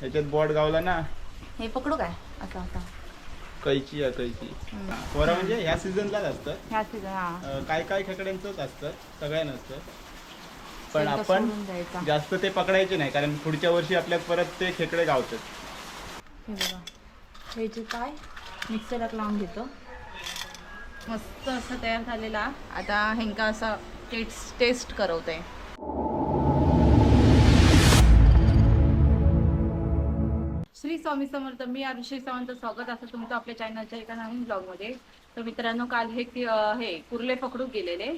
ह्याच्यात बॉट गावला ना. हे पकडू काय? असं आता कैची आहे कैची. कोरा म्हणजे ह्या सीझनलाच असतं ह्या सीझन हा. अं, काय काय खेकड्यांचंच असतं. सगळ्या नसतं पण आपण सोडून द्यायचा. जास्त ते पकडायचे नाही कारण पुढच्या वर्षी आपल्या परत ते खेकडे गावतात. हे बघा. हे जे काय? मिक्सरला लावून घेतो. मस्त असं तयार झालेला. आता हेंका असं टेस्ट टेस्ट करवते. स्वामी समर्थ मी अभिषेक सावंत स्वागत असं तुमचं आपल्या चॅनलच्या एका नवीन ब्लॉगमध्ये तर मित्रांनो काल हे हे कुर्ले पकडून गेलेले.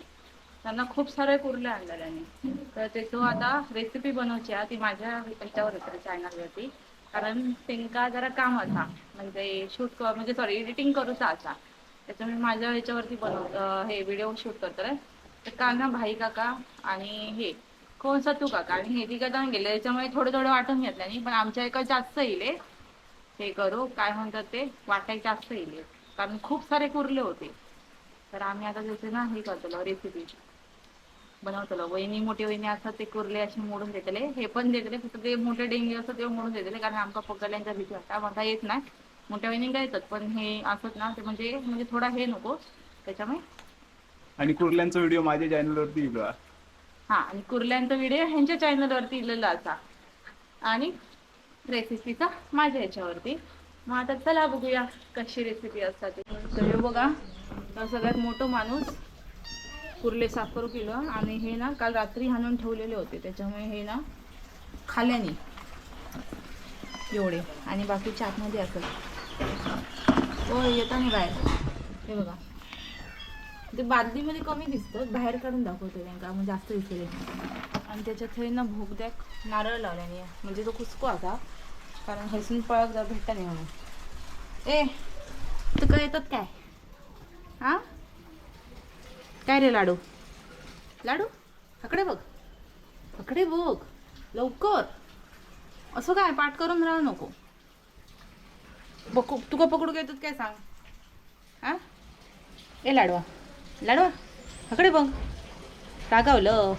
त्यांना खूप सारे कुर्ले आणलेल्याने तर त्याचं आता रेसिपी बनवायची ती माझ्या ह्याच्यावर होतं चॅनलवरती कारण त्यांका जरा काम असा. म्हणजे शूट म्हणजे सॉरी एडिटिंग करूचा असा. त्याच्यामुळे माझ्या ह्याच्यावरती बनव हे व्हिडिओ शूट करतोय तर काल ना भाई काका आणि हे कोण सतू काका आणि हे तिघं जाऊन गेले. त्याच्यामुळे थोडं थोडं वाटून घेतल्याने पण आमच्या एका जास्त येईल. हे करू काय म्हणतात ते वाटाय जास्त येईल. कारण खूप सारे कुर्ले होते. तर आम्ही आता त्याचे ना हे करतो रेसिपी बनवतो वहिनी मोठी वहिनी असतात ते कुर्ले असे मोडून देतले. हे पण देतले फक्त ते मोठे डेंगे असतात ते मोडून देतले. कारण आमका पकडल्यांचा भीती वाटता. मला येत नाही. मोठ्या वहिनी काय येतात पण हे असत ना ते म्हणजे म्हणजे थोडा हे नको. त्याच्यामुळे आणि कुर्ल्यांचा व्हिडिओ माझ्या चॅनलवरती येईल बघा. हा आणि कुर्ल्यांचा व्हिडिओ ह्यांच्या चॅनलवरती इलेला असा. आणि रेसिपीचा माझ्या ह्याच्यावरती. मग आता चला बघूया कशी रेसिपी असतात तर हे बघा तर सगळ्यात मोठं माणूस कुर्ले साफ करू किलो आणि हे ना काल रात्री हाणून ठेवलेले होते. त्याच्यामुळे हे ना खाल्याने एवढे. आणि बाकीच्या आतमध्ये असत हो येता नाही बाहेर. हे बघा. ते बादलीमध्ये कमी दिसतं. बाहेर काढून दाखवते त्यांना मग जास्त दिसले आणि त्याच्यात हे ना भोगद्याक नारळ लावल्याने. म्हणजे तो कुसको आता कारण हसून पळक जा भेटता नाही म्हणून. ए तुका येतात काय? हा? काय रे लाडू? लाडू? हकडे बघ. हकडे बघ. लवकर. असं काय? पाठ करून राहू नको. बघू तुका पकडू येतात काय सांग? हा? ए लाडवा. लाडवा हकडे बघ. रागावलं.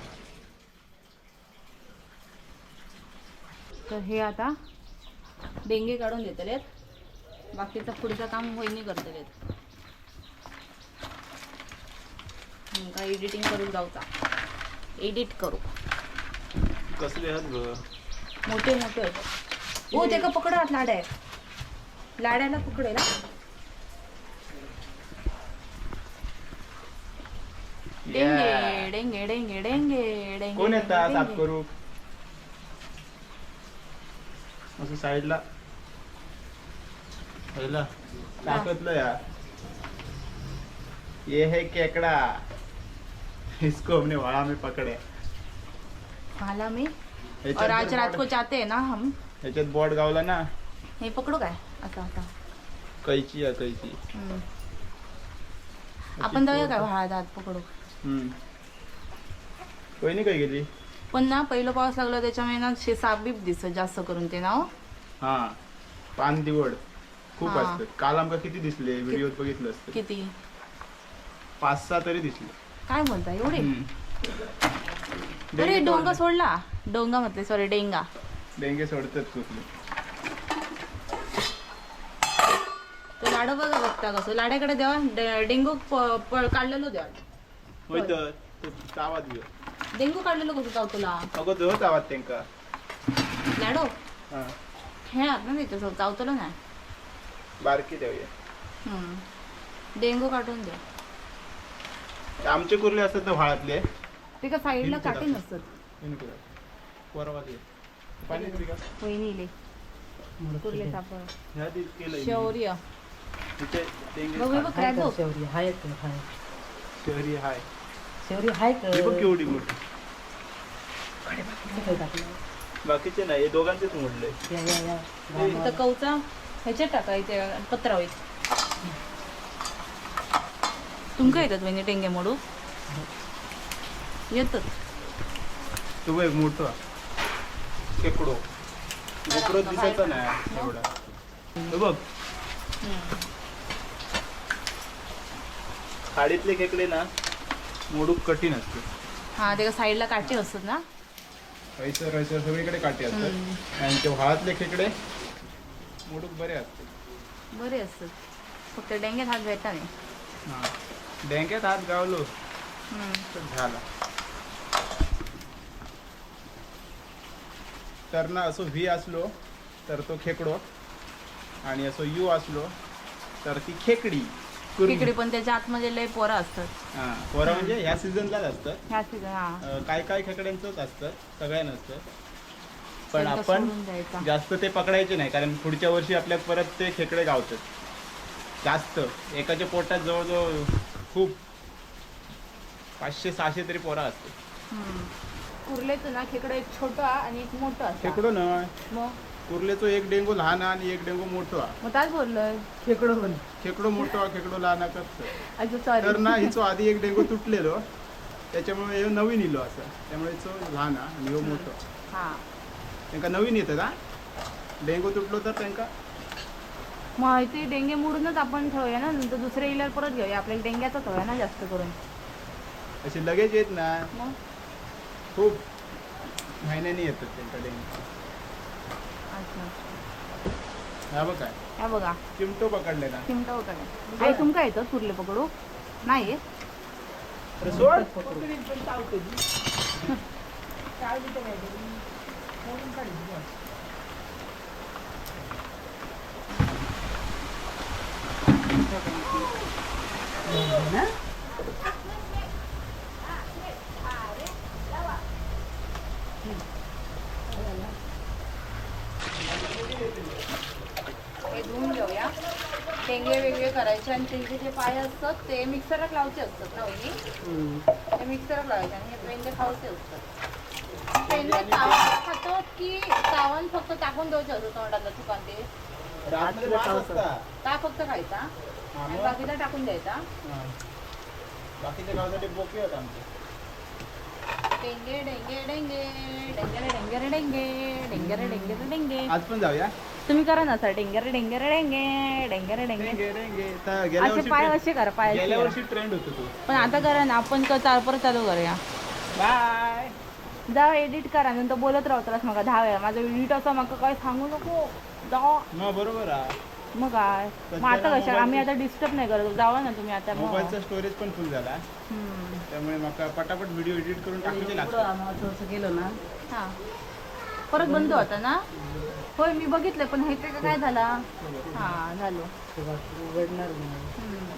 तर हे आता डेंगे काढून देतलेत बाकीचं पुढचं काम वहिनी करतलेत. काय एडिटिंग करून जाऊचा. एडिट करू. कसले आहेत ग? मोठे मोठे आहेत. हो ते का पकडा लाड्या लाड्याला पकडेल. डेंगे डेंगे डेंगे डेंगे डेंगे कोण येतात. साफ करू असं साईडला पहिला. या ये है केकड़ा. इसको हमने वहां में पकड़े. मला मी? और आज रात को चाहते हैं ना हम? ह्याच्यात बॉट गावला ना. हे पकडू काय? आता आता. कैची आहे कैची. हम्म. आपण जाऊया काय हळद हात पकडू? हम्म. वहिनी काय गेली? पण ना पहिलं पाऊस लागला त्याच्यामुळे ना शे सापबीप दिसत जास्त करून ते ना हो. हा. पान दिवड खूप हा. असतात. काल आमका किती दिसले? व्हिडिओत बघितलं असतं. किती? पाच सहा तरी दिसले. काय बोलता एवढे. अरे डेंगे डोंगा सोडले. डोंगा म्हटले सॉरी डेंगा. डेंगे सोडतात कुठले. तो लाडो बघा बघता कसं. लाड्याकडे द्यावा डे- डेंगू प- काढलेलो द्या होय तर. तो चावात घेऊ डेंगू काढलेलो कसं जाऊ तुला? अगो तो चावात त्यांका. लाडो? हा. खेळात ना तिथं ना. बारकी देऊया. हम्म. डेंगू काढून द्या. आमचे कुर्ले असतात ना व्हाळातले ते का साईडला काटे दाखव. नसतात वरवाले पाणी पिली का? वहिनीले कुर्ले सापड ह्या दिवस केलंय शौर्य. तिथे डेंगे बघ हे बघ खा. काय बघ. शेवरी हाय तर हाय. शहरी हाय. शेवरी हाय हे बघ केवढी मोठी. बाकीचे नाही हे दोघांचेच मोडले. या या या. तर कवचा ह्याच्यात टाकायचे पत्रावळीत तुमका येतात वहिनी टेंगे मोडू? येतात. तो बघ मोठा. केकडो केकडो दिसायचा नाही एवढा. तो बघ. खाडीतले खेकडे ना मोडूक कठीण असते. हा ते साईडला काटे असतात ना? हैसर सगळीकडे काटे असतात. आणि ते व्हाळातले खेकडे मोडूक बरे असतात बरे असतात. फक्त डेंग्यात हात भेटा नाही. हा. बँकेत हात गावलो तर झाला. तर ना असो व्ही असलो तर तो खेकडो आणि असो यू असलो तर ती खेकडी कुर्मी. तिकडे पण त्याच्या आतमध्ये लय पोरं असतात. हा पोरं म्हणजे ह्या सीझनलाच असतात. ह्या सीझन हा. अं, काय काय खेकड्यांचंच असतं सगळ्या नसतं पण आपण सोडून द्यायचा. जास्त ते पकडायचे नाही कारण पुढच्या वर्षी आपल्यात परत ते खेकडे गावतात. जास्त. एकाच्या पोटात जवळजवळ खूप पाचशे सहाशे तरी पोरा असते कुर्लेचं ना खेकडं एक छोटं आणि एक मोठं असतं खेकडो ना मग? कुर्लेचो एक डेंगू लहान हा आणि एक डेंगू मोठो मग त्याच बोललोय. खेकडो पण. खेकडो मोठो खेकडो लहान करतो अच्छा तर ना सॉरी हिचो आधी एक डेंगू तुटलेलो. त्याच्यामुळे ह्यो नवीन इलो असं. त्यामुळे हिचो लहान हा आणि ह्यो मोठो. हा. त्यांका नवीन येतं का डेंगू तुटलो तर त्यांका? मग ते डेंगे मोडूनच आपण ठेवूया ना नंतर दुसऱ्या इल्यावर परत घेऊया. आपल्याला डेंग्याचाच हवंय ना जास्त करून. असे लगेच येत ना? मग? खूप महिन्यांनी येतात त्यांका डेंगू. अच्छा हा बघ. काय बघा. चिमटो पकडले ना. चिमटा वगैरे आई तुमका येतं कुर्ले पकडू? नाही येत? सोड. ना हे धुवून घेऊया डेंगे वेगळे करायचे आणि त्यांचे जे पाय असतात ते मिक्सरला लावचे असतात ना वहिनी ते मिक्सरला लावायचे आणि हे पेंदे खावचे असतात खातो की फक्त टाकून द्यायचे तोंडाला ते. रात्री वास असता. का फक्त खायचा. हा, आणि मग? बाकीचा टाकून द्यायचा. हा. बाकीच्या गावासाठी बोके होत आमचे. डेंगे डेंगे डेंगे डेंगे रे डेंगे डेंगे आज पण जाऊया? तुम्ही करा ना सर. डेंगे रे डेंगे रे डेंगे डेंगे रे डेंगे. रेंगे रेंगे तर गेल्या असे वर्षी पाय असे करा पाय गेल्या असे वर्षी ट्रेंड होतो तू. पण आता करा ना आपण क- चाल परत चालू करूया. बाय जा एडिट करा नंतर बोलत राहतलास मग दहा वेळा. माझं एडिट असं मग काय सांगू नको. जा. मग बरोबर आहे. मग काय? मग आता कशा आम्ही आता डिस्टर्ब नाही करत. जावा ना तुम्ही आता. मग. मोबाईलचा स्टोरेज पण फुल झाला. हम्म. त्यामुळे मका पटापट व्हिडिओ एडिट करून टाकूचे पुढं लागतात आम्हाला थोडंसं केलं ना. हा. परत बंद होता ना? होय मी बघितलं पण हे ते काय झाला? हा झालो. तेव्हा उघडणार नाही हम्म.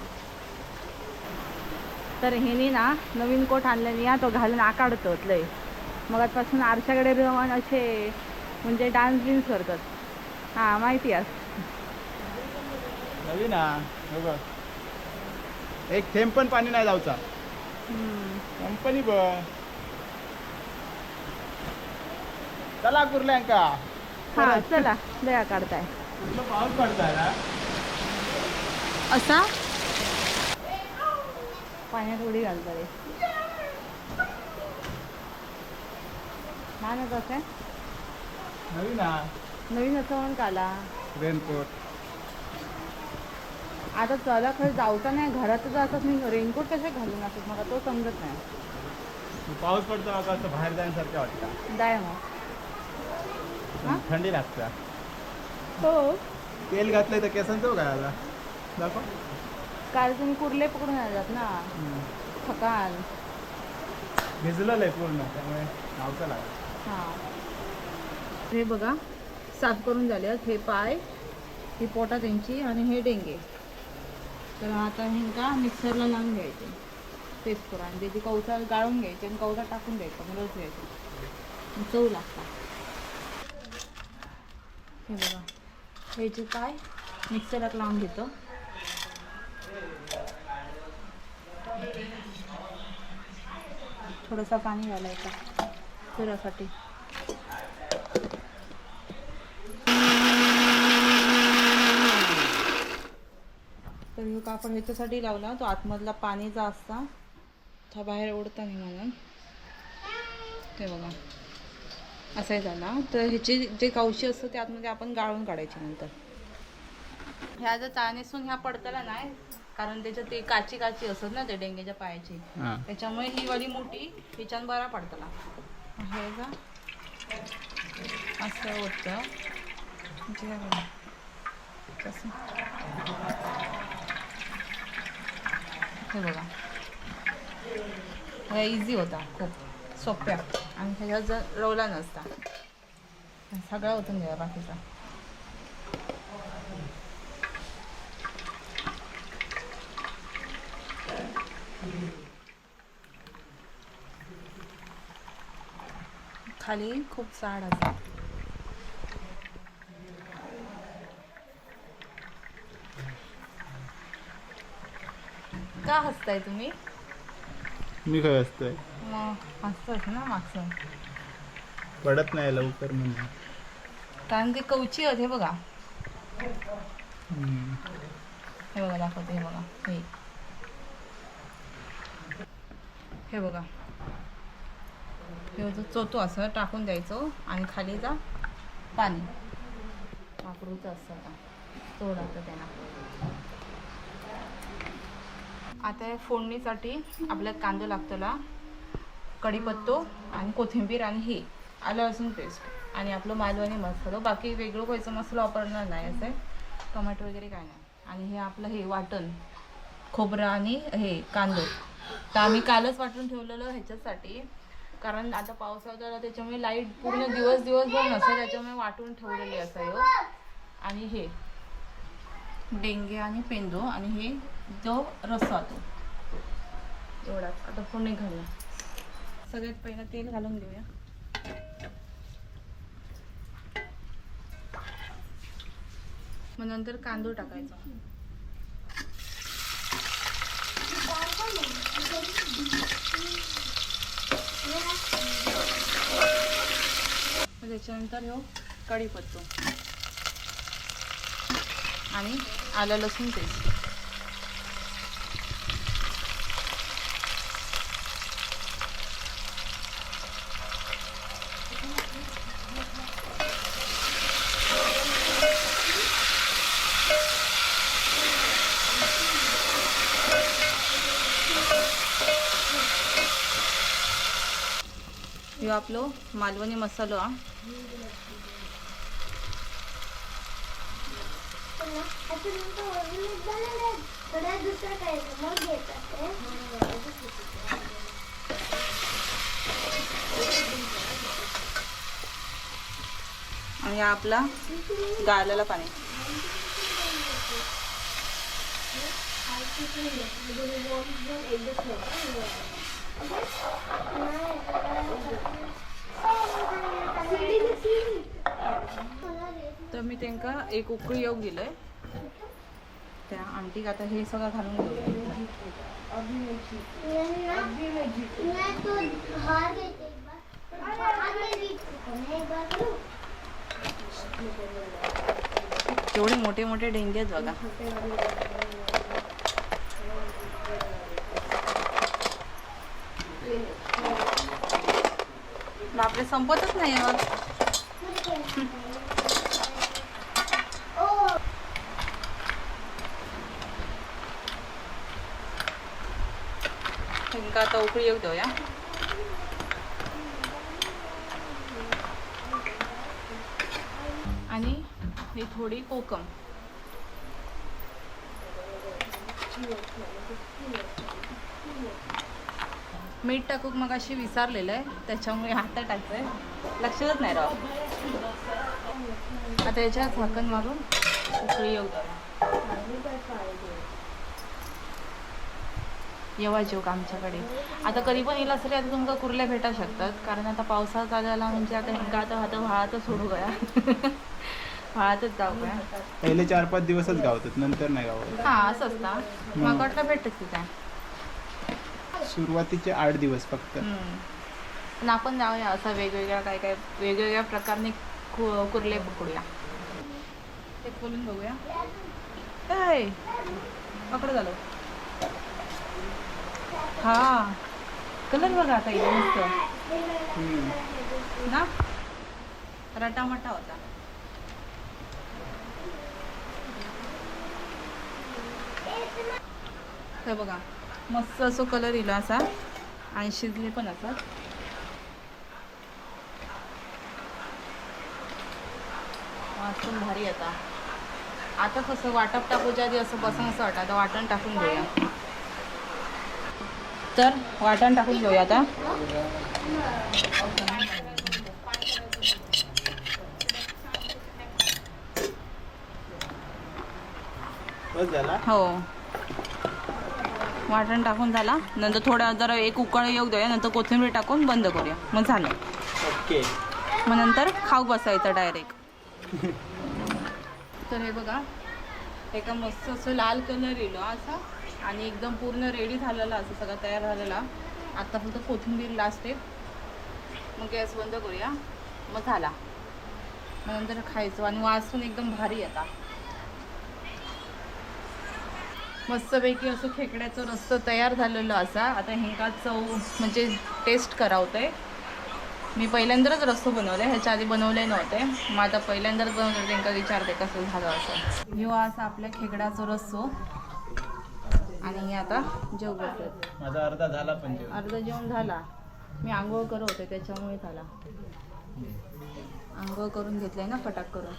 तर हेनी ना नवीन कोट आणल्याने या तो घालून आकाडतो लय. मग आजपासून आरशाकडे रवण असे म्हणजे डान्स बिन्स करतात. हा माहिती आहे. नवीन हा बघ. एक थेंब पण पाणी नाही जाऊचा. कंपनी बघ. चला कुर्ल्यांका हा चला दया काढताय. पाऊस पडताय ना? असा? पाण्यात उडी घालता रे हा ना कसं नवीन हा. नवीन असं म्हणून काला. रेनकोट. आता चला खरं जाऊचा नाही घरातच असत मी. रेनकोट कसे घालून असत मला तो समजत नाही. पाऊस पडतो आता असं बाहेर जाण्यासारखं वाटतं. जाय मग. हा? थंडी लागतं. हो. तेल घातलंय तर केसांचं काय आता. दाखव. काल तुम्ही कुर्ले पकडून आलात ना? थकाल. भिजलेलं आहे पूर्ण त्यामुळे नावचं लागलं. हां. हे बघा साफ करून झाले आहेत. हे पाय ही पोटा त्यांची आणि हे डेंगे. तर आता हे का मिक्सरला लावून घ्यायचे. पेस्ट करून आणि त्याची कवसा गाळून घ्यायची आणि कवसा टाकून द्यायचा. मग रस घ्यायचा चव लागता हे बघा. हे जे पाय मिक्सरात लावून घेतो. थोडंसं पाणी घालायचं. चुरासाठी तर हे कापड ह्याच्यासाठी लावला तो आतमधला पाणीचा असता त्या बाहेर ओढता नाही म्हणून ते बघा. असाही झाला. तर ह्याचे जे कवशी असतं ते आतमध्ये आपण गाळून काढायचे नंतर. ह्या जर चाळणीसून ह्या पडताला नाही कारण त्याच्यात ते काची काची असत ना ते डेंग्याच्या पायाची. हां. त्याच्यामुळे ही वाली मोठी हिच्यान बरा पडतला. हे का असं होतं म्हणजे बघा. कसं हे बघा हा इझी होता खूप सोप्या आणि ह्याच्यात जर रवला नसता सगळा होतून गेला बाकीचा खाली खूप जाड असतात का हसताय तुम्ही? मी काय असतोय मग ना मागचं. पडत नाही लवकर म्हणून. कारण ते कवची आहेत हे बघा. हम्म. हे बघा दाखवते हे बघा. हे. हे बघा. हे होतं असं टाकून द्यायचं आणि खाली जा पाणी. वापरूचं असं का त्यांना आता फोडणीसाठी आपल्याला कांदा लागतला कढीपत्तो आणि कोथिंबीर आणि हे. आलं लसूण पेस्ट आणि आपलं मालवणी मसालो. बाकी वेगळं व्हायचं मसाला वापरणार नाही असं. टोमॅटो वगैरे काय नाही. आणि हे आपलं हे वाटण. खोबरं आणि हे कांदो. तर आम्ही कालच वाटून ठेवलेलं ह्याच्यासाठी. कारण आता पावसाळा त्याच्यामुळे लाइट पूर्ण दिवस दिवसभर नसतं त्याच्यामुळे वाटून ठेवलेली असायो आणि हे. डेंगे आणि पेंदो आणि हे जो रस्सा तो. एवढाच. आता फोडणी घालूया सगळ्यात पहिलं तेल घालून घेऊया. मग नंतर कांदो टाकायचा. त्याच्यानंतर ह्यो हो, कढीपत्तो. आणि आलं लसूण पेस्ट. ह्यो आपलो मालवणी मसालो हा. आणि हा आपला गाळलेला पाणी. तर मी त्यांका एक उकळी येऊ दिलंय. त्या आमटीक आता हे सगळं घालून घेऊया केवढे मोठे मोठे डेंगे आहेत बघा. आपले संपतच नाही मग ओ आता उकळी येऊ देऊया. आणि ही थोडी कोकम. मीठ टाकूक मग अशी विसरलेलं आहे त्याच्यामुळे हातात टाकतोय. लक्षातच नाही राव. आता याच्यात झाकण मारून उकळी येऊ येवा जोक आमच्याकडे? आता कधी पण येईल तरी आता तुमका कुर्ल्या भेटा शकतात कारण आता पावसाळा चालू झाला म्हणजे आता हिंका आता आता व्हाळातच सोडू गया. व्हाळातच जाऊ गया. पहिले चार पाच दिवसच गावतात नंतर नाही गावत. हा असं असता. मग वाटलं भेटत काय सुरुवातीचे आठ दिवस फक्त. पण आपण जाऊया असं वेगवेगळ्या काय काय वेगवेगळ्या प्रकारने कु- कुर्ले पकडूया. ते खोलून बघूया. काय? पकड झालं. हा. कलर बघा आता इथे मस्त. हम्म. ना? रटामटा होता. हे बघा. मस्त असो कलर इला असा. आणि शिजले पण असं. वाचून भारी आता. आता कसं वाटप टाकूच्या आधी असं बसून असं वाटतं. आता वाटण टाकून घेऊया. तर वाटण टाकून घेऊया आता. हो. वाटण टाकून झाला. नंतर थोडा जरा एक उकळ येऊ देऊया नंतर कोथिंबीर टाकून बंद करूया. मग झालं. ओके. मग नंतर खाऊ बसायचं डायरेक्ट तर हे बघा एका मस्त असं लाल कलर येलो असा आणि एकदम पूर्ण रेडी झालेला असं सगळं तयार झालेला. आता फक्त कोथिंबीर लास्ट आहे. मग गॅस बंद करूया. मग झाला. मग नंतर खायचं आणि वास पण एकदम भारी आता. मस्तपैकी असं खेकड्याचं रस्तं तयार झालेलं असा. आता हेंका चव म्हणजे टेस्ट करावतंय मी पहिल्यांदाच रस्तो बनवले ह्याच्या आधी बनवले नव्हते. मग आता पहिल्यांदाच बनवलं त्यांना विचारते कसं झालं असं. ह्यो असा आपल्या खेकड्याचा रस्सो. आणि हे आता जेव माझा अर्धा झाला पण. अर्ध जेवण झाला. मी आंघोळ करत होते त्याच्यामुळे झाला. आंघोळ करून घेतलंय ना फटाक करून.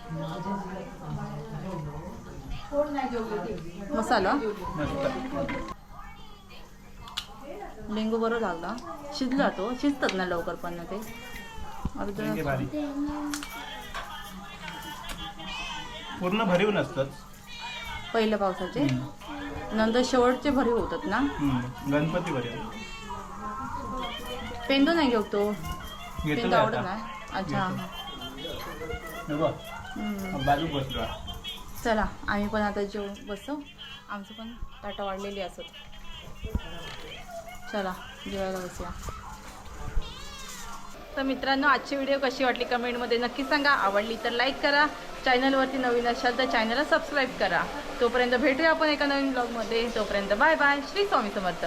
मसाला? लिंबू बरं लागला. शिजला तो. शिजतात ना लवकर पण ना ते. पूर्ण भरीव नसतंच. पहिल्या पावसाचे. नंतर शेवटचे भरीव होतात ना. गणपती भरीव. पेंदो नाही घेऊ तो. घेतो पेंदो आवडत? नाही. अच्छा. बाजू बसलो. चला आम्ही पण आता जेव बसू. आमचं पण ताटं वाढलेली असत चला जेवायला बसूया. तर मित्रांनो आजची व्हिडिओ कशी वाटली कमेंटमध्ये नक्की सांगा. आवडली तर लाईक करा. चॅनलवरती नवीन असाल तर चॅनलला सबस्क्राईब करा. तोपर्यंत भेटूया आपण एका नवीन ब्लॉगमध्ये तोपर्यंत बाय बाय श्री स्वामी समर्थ.